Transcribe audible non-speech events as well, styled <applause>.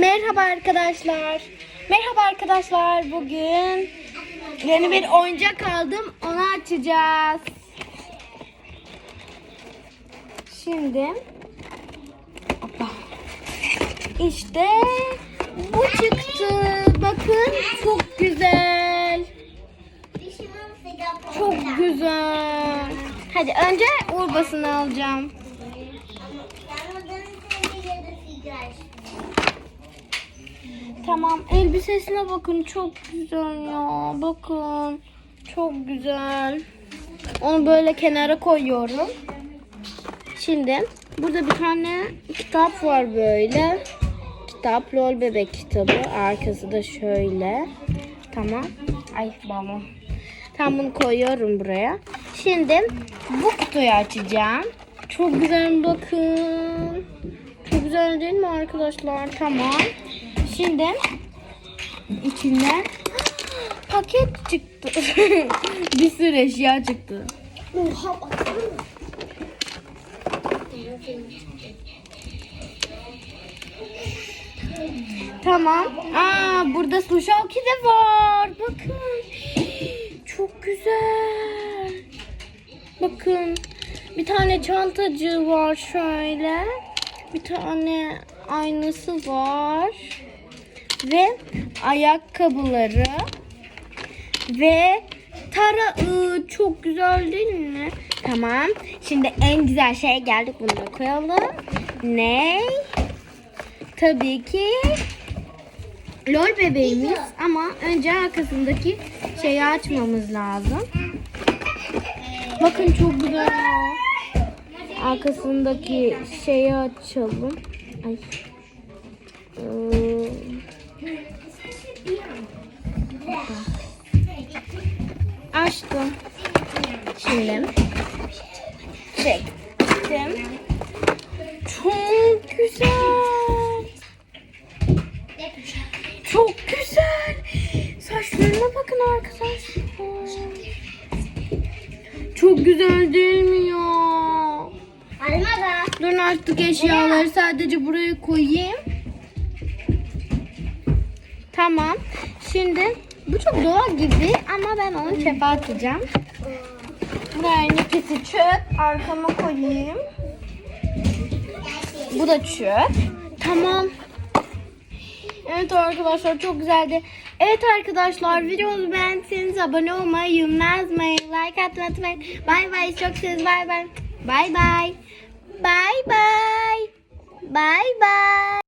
Merhaba arkadaşlar. Merhaba arkadaşlar. Bugün yeni bir oyuncak aldım. Onu açacağız. Şimdi Hoppa. İşte bu çıktı. Bakın çok güzel. Çok güzel. Hadi önce urbasını alacağım. Tamam elbisesine bakın çok güzel ya. Bakın çok güzel. Onu böyle kenara koyuyorum. Şimdi burada bir tane kitap var böyle. Kitap lol bebek kitabı. Arkası da şöyle. Tamam. Ay balon. Tam bunu koyuyorum buraya. Şimdi bu kutuyu açacağım. Çok güzel bakın. Çok güzel değil mi arkadaşlar? Tamam. Şimdi içinden paket çıktı. <laughs> bir sürü eşya çıktı. Oha baksana. Tamam. Aa burada Sushalki de var. Bakın. Çok güzel. Bakın. Bir tane çantacığı var şöyle. Bir tane aynası var. Ve ayakkabıları. Ve tarağı çok güzel değil mi? Tamam. Şimdi en güzel şeye geldik. Bunu da koyalım. Ne? Tabii ki lol bebeğimiz ama önce arkasındaki şeyi açmamız lazım. Bakın çok güzel. Arkasındaki şeyi açalım. Ay. Ee, Açtım. Şimdi çektim. Çok güzel. Çok güzel. Saçlarına bakın arkadaşlar. Çok güzel değil mi ya? Durun artık eşyaları sadece buraya koyayım. Tamam. Şimdi bu çok doğal gibi ama ben onu çöpe atacağım. Buraya ikisi çöp. Arkama koyayım. Bu da çöp. Tamam. Evet arkadaşlar çok güzeldi. Evet arkadaşlar videomuzu beğendiyseniz abone olmayı, yorum yazmayı, like atmayı unutmayın. Bay bay. Çok seviniz. Bay bay. Bay bay. Bay bay. Bay bay.